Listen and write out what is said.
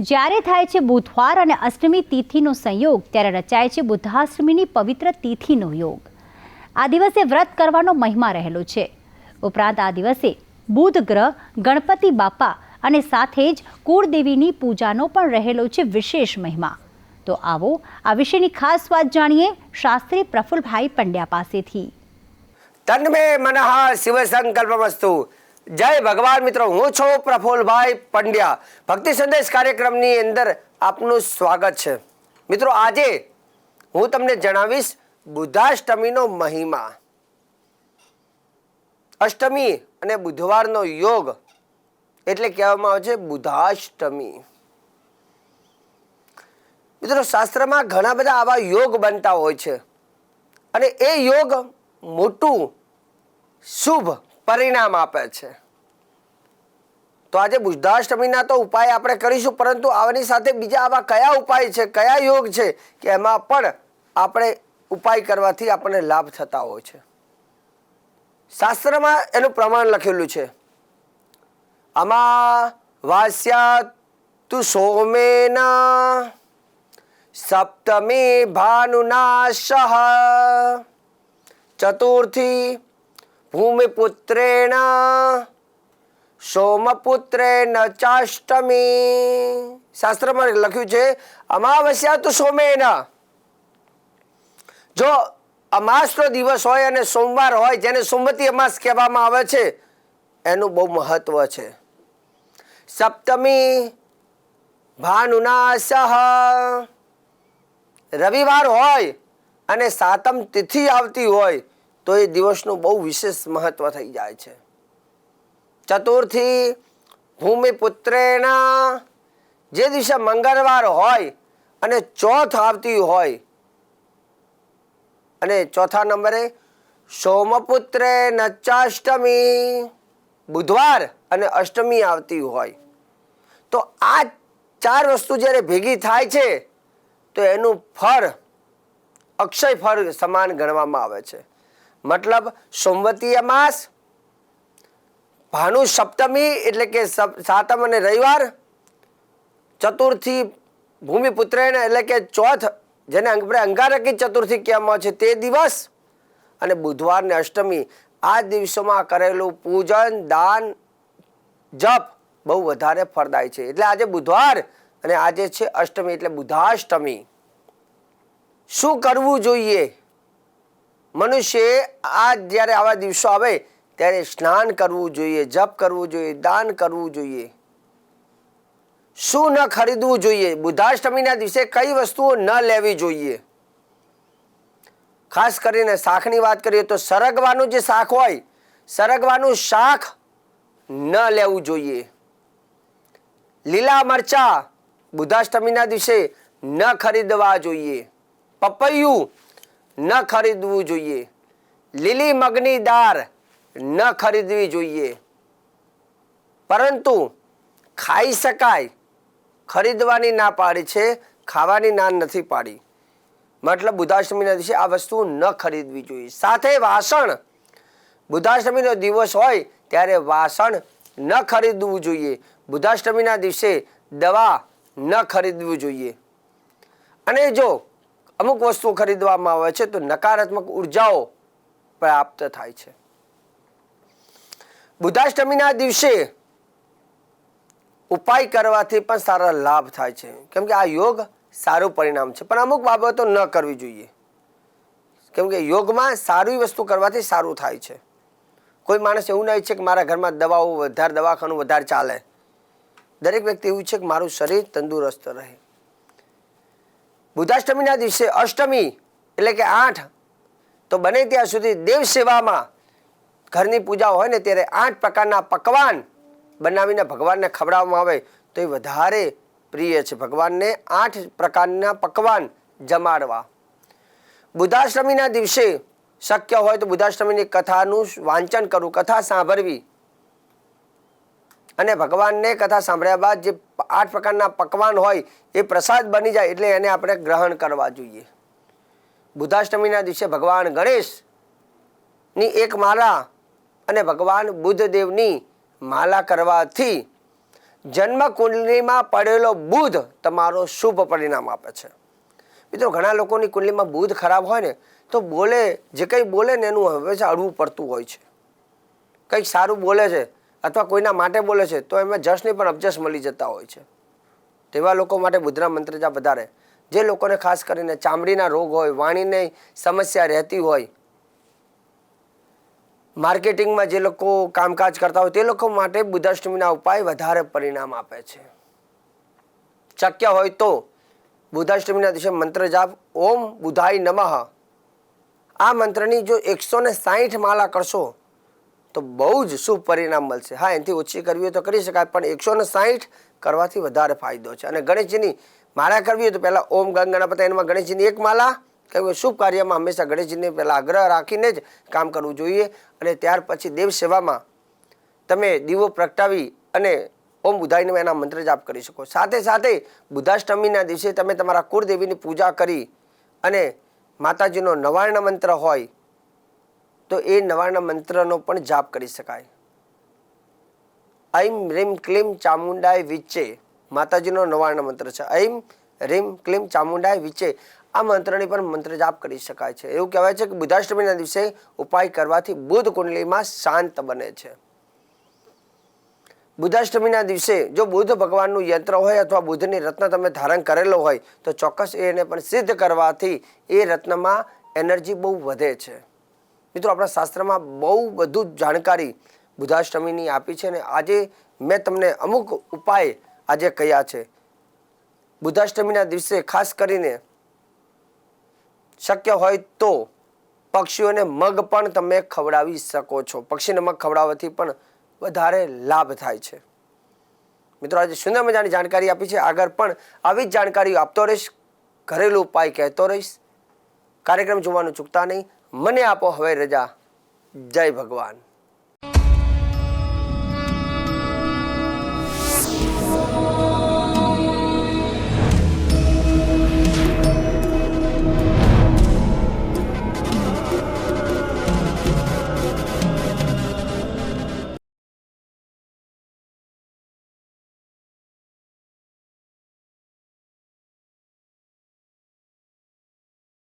જ્યારે થાય છે બુધવાર અને અષ્ટમી તિથિનો સંયોગ, ત્યારે રચાય છે બુદ્ધાષ્ટમીની પવિત્ર તિથિનો યોગ. આ દિવસે વ્રત કરવાનો મહિમા રહેલો છે. ઉપરાંત આ દિવસે બુધ ગ્રહ, ગણપતિ બાપા અને સાથે જ કુળદેવીની પૂજાનો પણ રહેલો છે વિશેષ મહિમા. તો આવો આ વિશેની ખાસ વાત જાણીએ શાસ્ત્રી પ્રફુલભાઈ પંડ્યા પાસેથી. તન્મે મનઃ શિવ સંકલ્પમસ્તુ જય ભગવાન મિત્રો, હું છું પ્રફુલભાઈ પંડ્યા. ભક્તિ સંદેશ કાર્યક્રમની અંદર આપનું સ્વાગત છે. મિત્રો, આજે હું તમને જણાવીશ બુધાષ્ટમીનો મહિમા. અષ્ટમી અને બુધવારનો યોગ એટલે કહેવામાં આવે છે બુધાષ્ટમી. મિત્રો, શાસ્ત્રમાં ઘણા બધા આવા યોગ બનતા હોય છે. અને એ યોગ મોટું શુભ પરિણામ આપે છે. તો આજે બુદ્ધાષ્ટમીના તો ઉપાય આપણે કરીશું, પરંતુ આની સાથે બીજા આવા કયા ઉપાય છે, કયા યોગ છે કે એમાં પણ આપણે ઉપાય કરવાથી આપણને લાભ થતા હોય છે? શાસ્ત્રમાં એનું પ્રમાણ લખેલું છે, આમાં વાસ્યા તુ સોમેના સપ્તમી ભાનુનાશ ચતુર્થી ભૂમિપુત્રેણ સોમપુત્રેણ ચાષ્ટમી. શાસ્ત્રમાં લખ્યું છે, અમાવસ્યા તો સોમે જો અમાસનો દિવસ હોય અને સોમવાર હોય, જેને સોમવતી અમાસ કહેવામાં આવે છે, એનું બહુ મહત્વ છે. સપ્તમી ભાનુનાશ રવિવાર હોય અને સાતમ તિથિ આવતી હોય, તો એ દિવસનું બહુ વિશેષ મહત્વ થઈ જાય છે. ચતુર્થી ભૂમિપુત્રેણ. જે દિવસે મંગળવાર હોય અને ચોથ આવતી હોય, અને ચોથા નંબરે સોમપુત્રે નચાષ્ટમી બુધવાર અને અષ્ટમી આવતી હોય. તો આ ચાર વસ્તુ જ્યારે ભેગી થાય છે, તો એનું ફળ, અક્ષય ફળ સમાન ગણવામાં આવે છે. મતલબ સોમવતીય માસ ભાનુ સપ્તમી એટલે કે સાતમ અને રવિવાર, ચતુર્થી ભૂમિપુત્રેણ એટલે કે ચોથ, જેને આપણે અંગારકી ચતુર્થી કહેવામાં આવે છે તે દિવસ અને બુધવાર ને અષ્ટમી આ દિવસોમાં કરેલું પૂજન, દાન, જપ બહુ વધારે ફળદાય છે. એટલે આજે બુધવાર અને આજે છે અષ્ટમી એટલે બુધાષ્ટમી. શું કરવું જોઈએ? મનુષ્યએ આ જ્યારે આવા દિવસો આવે ત્યારે સ્નાન કરવું જોઈએ, જપ કરવું જોઈએ, દાન કરવું જોઈએ. શું ન ખરીદવું જોઈએ? બુધાષ્ટમીના દિવસે કઈ વસ્તુઓ ન લેવી જોઈએ? ખાસ કરીને શાકની વાત કરીએ તો સરગવાનું જે શાક હોય, સરગવાનું શાક ન લેવું જોઈએ. લીલા મરચા બુધાષ્ટમીના દિવસે ન ખરીદવા જોઈએ. પપૈયું ન ખરીદવું જોઈએ. લીલી મગની દાળ ન ખરીદવી જોઈએ. પરંતુ ખાઈ શકાય. ખરીદવાની ના પાડી છે, ખાવાની ના નથી પાડી. મતલબ બુધાષ્ટમીના દિવસે આ વસ્તુ ન ખરીદવી જોઈએ. સાથે વાસણ. બુધાષ્ટમીનો દિવસ હોય ત્યારે વાસણ ન ખરીદવું જોઈએ. બુધાષ્ટમીના દિવસે દવા ન ખરીદવું જોઈએ. અને જો અમુક વસ્તુ ખરીદવામાં આવે છે, તો નકારાત્મક ઉર્જાઓ પ્રાપ્ત થાય છે. બુધાષ્ટમીના દિવસે ઉપાય કરવાથી પણ સારા લાભ થાય છે. કેમ કે આ યોગ સારું પરિણામ છે. પણ અમુક બાબતો ન કરવી જોઈએ. કેમ કે યોગમાં સારી વસ્તુ કરવાથી સારું થાય છે. કોઈ માણસ એવું ના ઈચ્છે કે મારા ઘરમાં દવાઓ વધારે, દવાખાનું વધારે ચાલે. દરેક વ્યક્તિ એવું છે કે મારું શરીર તંદુરસ્ત રહે. બુધાષ્ટમીના દિવસે અષ્ટમી એટલે કે આઠ, તો બને ત્યાં સુધી દેવ સેવામાં ઘરની પૂજા હોય ને ત્યારે આઠ પ્રકારના પકવાન બનાવીને ભગવાનને ખવડાવવામાં આવે તો એ વધારે પ્રિય છે. ભગવાનને આઠ પ્રકારના પકવાન જમાડવા. બુધાશ્રમીના દિવસે શક્ય હોય તો બુધાશ્રમીની કથાનું વાંચન કરવું, કથા સાંભળવી. અને ભગવાનને કથા સાંભળ્યા બાદ જે આઠ પ્રકારના પકવાન હોય એ પ્રસાદ બની જાય એટલે એને આપણે ગ્રહણ કરવા જોઈએ. બુધાષ્ટમીના દિવસે ભગવાન ગણેશની એક માળા અને ભગવાન બુદ્ધદેવની માલા કરવાથી જન્મ કુંડલીમાં પડેલો બુધ તમારો શુભ પરિણામ આપે છે. મિત્રો, ઘણા લોકોની કુંડલીમાં બુધ ખરાબ હોય ને, તો બોલે, જે કંઈ બોલે ને એનું હંમેશા અડવું પડતું હોય છે. કંઈક સારું બોલે છે અથવા કોઈના માટે બોલે છે, તો એમાં જશની પણ અબજસ મળી જતા હોય છે. તેવા લોકો માટે બુધના મંત્ર જાપ વધારે. જે લોકોને ખાસ કરીને ચામડીના રોગ હોય, વાણીની સમસ્યા રહેતી હોય માર્કેટિંગમાં જે લોકો કામકાજ કરતા હોય તે લોકો માટે બુધાષ્ટમીના ઉપાય વધારે પરિણામ આપે છે. શક્ય હોય તો બુધાષ્ટમીના દિવસે મંત્ર જાપ, ઓમ બુધાય નમઃ. આ મંત્રની જો એકસો ને સાહીઠ માળા કરશો, તો બહુ જ શુભ પરિણામ મળશે. હા, એનાથી ઓછી કરવી હોય તો કરી શકાય, પણ એકસો ને સાહીઠ કરવાથી વધારે ફાયદો છે. અને ગણેશજીની માળા કરવી હોય તો પહેલાં ઓમ ગંગ, ગણપતિ એમાં ગણેશજીની એક માળા કે શુભ કાર્યમાં હંમેશા ગણેશજીને પહેલાં આગ્રહ રાખીને જ કામ કરવું જોઈએ અને ત્યાર પછી દેવ સેવામાં તમે દીવો પ્રગટાવી અને ઓમ બુધાઈને એના મંત્ર જાપ કરી શકો. સાથે સાથે બુધાષ્ટમીના દિવસે તમે તમારા કુળદેવીની પૂજા કરી અને માતાજીનો નવાર્ણ મંત્ર હોય તો એ નવાર્ણ મંત્રનો પણ જાપ કરી શકાય. ઐમ રીમ ક્લીમ ચામુંડાય વિચે માતાજીનો નવાર્ણ મંત્ર છે. ઐમ રીમ ક્લીમ ચામુંડાય વિચે આ મંત્રની પણ મંત્ર જાપ કરી શકાય છે. એવું કહેવાય છે કે બુધાષ્ટમીના દિવસે ઉપાય કરવાથી બુધ કુંડલીમાં શાંત બને છે. બુધાષ્ટમીના દિવસે જો બુધ ભગવાનનું યંત્ર હોય અથવા બુધની રત્ન તમે ધારણ કરેલો હોય, તો ચોક્કસ એને પણ સિદ્ધ કરવાથી એ રત્નમાં એનર્જી બહુ વધે છે. મિત્રો, આપણા શાસ્ત્રમાં બહુ બધું જાણકારી બુધાષ્ટમીની આપી છે ને આજે મેં તમને અમુક ઉપાય આજે કહ્યા છે. બુધાષ્ટમીના દિવસે ખાસ કરીને શક્ય હોય તો પક્ષીઓને મગ પણ તમે ખવડાવી શકો છો. પક્ષીને મગ ખવડાવવાથી પણ વધારે લાભ થાય છે. મિત્રો, આજે સુંદર મજાની જાણકારી આપી છે. આગળ પણ આવી જ જાણકારી આપતો રહીશ. ઘરેલું ઉપાય કહેતો રહીશ. કાર્યક્રમ જોવાનું ચૂકતા નહીં. મને આપો હવે રજા. જય ભગવાન.